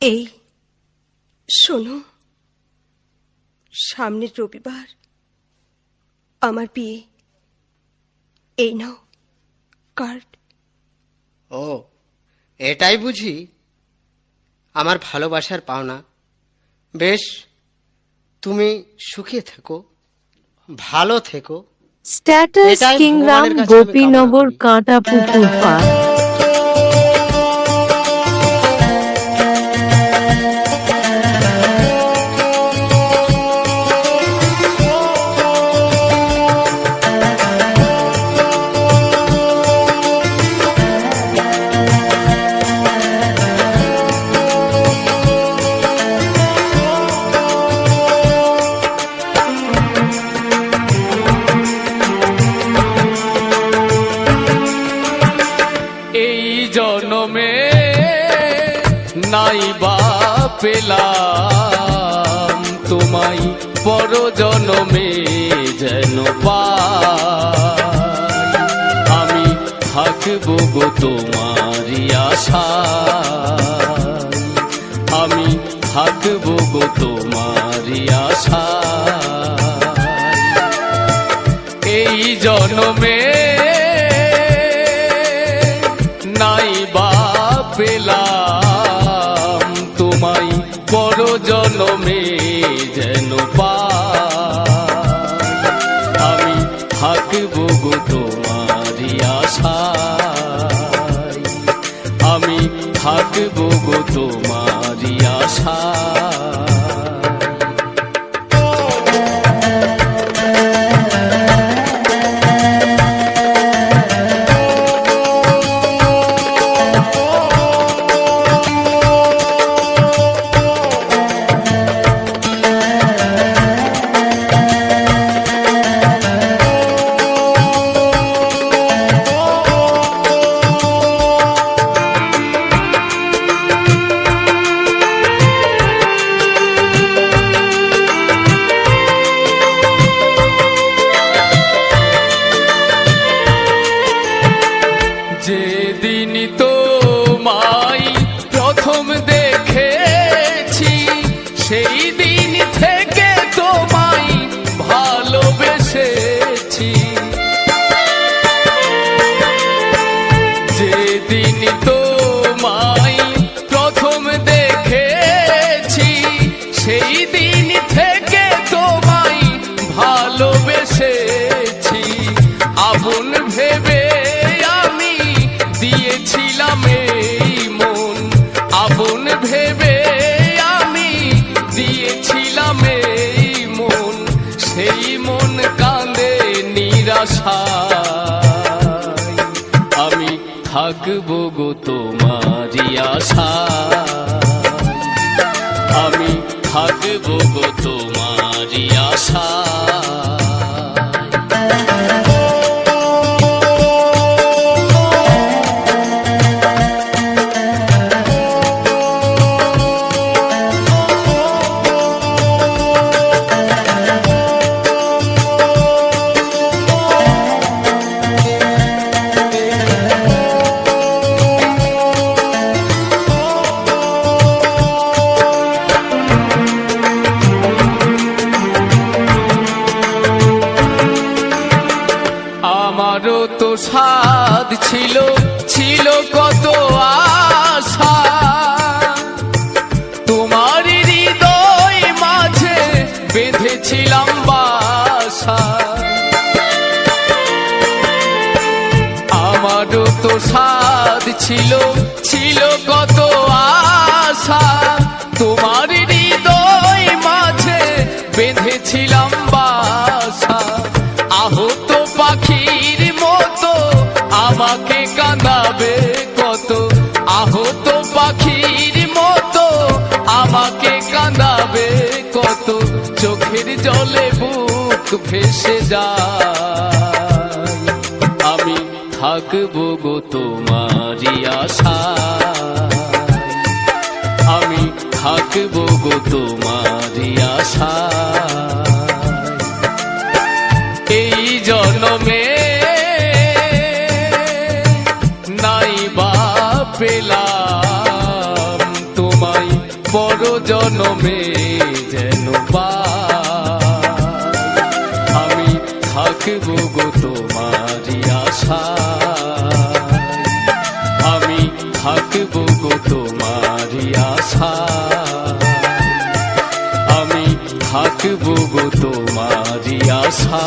এই শোনো সামনের রবিবার আমার বিয়ে। এই নাও কার্ড ও এটাই বুঝি। আমার ভালোবাসার পাওনা। বেশ তুমি সুখে থেকো ভালো থেকো। স্ট্যাটাস কিংরাম গোপীনগর কাঁটা পুকুর পাড় পেলাম। তোমায় পর জনমে যেন। আমি থাকব গো তোমারই আশা আমি থাকব গো তোমারই আশা এই জন্মে নাই বা পেলাম। বড় জনমে যেন। আমি থাকব গো তোমারি আশা আমি থাকব গো তোমারই যেদিন তো মাই প্রথম দেখেছি। সেই দিন থেকে তোমায় ভালোবেসেছি। যেদিন তো মাই প্রথম দেখেছি, সেই দিন থেকে তোমায় ভালোবেসেছি। আপন ভেবে থাকব গো তোমারই আশা। আমি থাকব গো তোমারই তো সাদ ছিল ছিল কত আশা। তোমার হৃদয় মাঝে বেঁধেছিলাম বাসা। আমারও তো সাদ ছিল ছিল কত আমাকে কাঁদাবে কত? আহত পাখির মতো আমাকে কাঁদাবে কত? চোখের জলে বুক ভেসে যায়। আমি থাকব গো তোমারই আশা আমি থাকব গো তোমারই আশা পেলাম। তোমায় জনমে যেন। আমি থাকব গো তোমারই আশা আমি থাকব গো তোমারই আশা আমি থাকব গো তোমারই আশা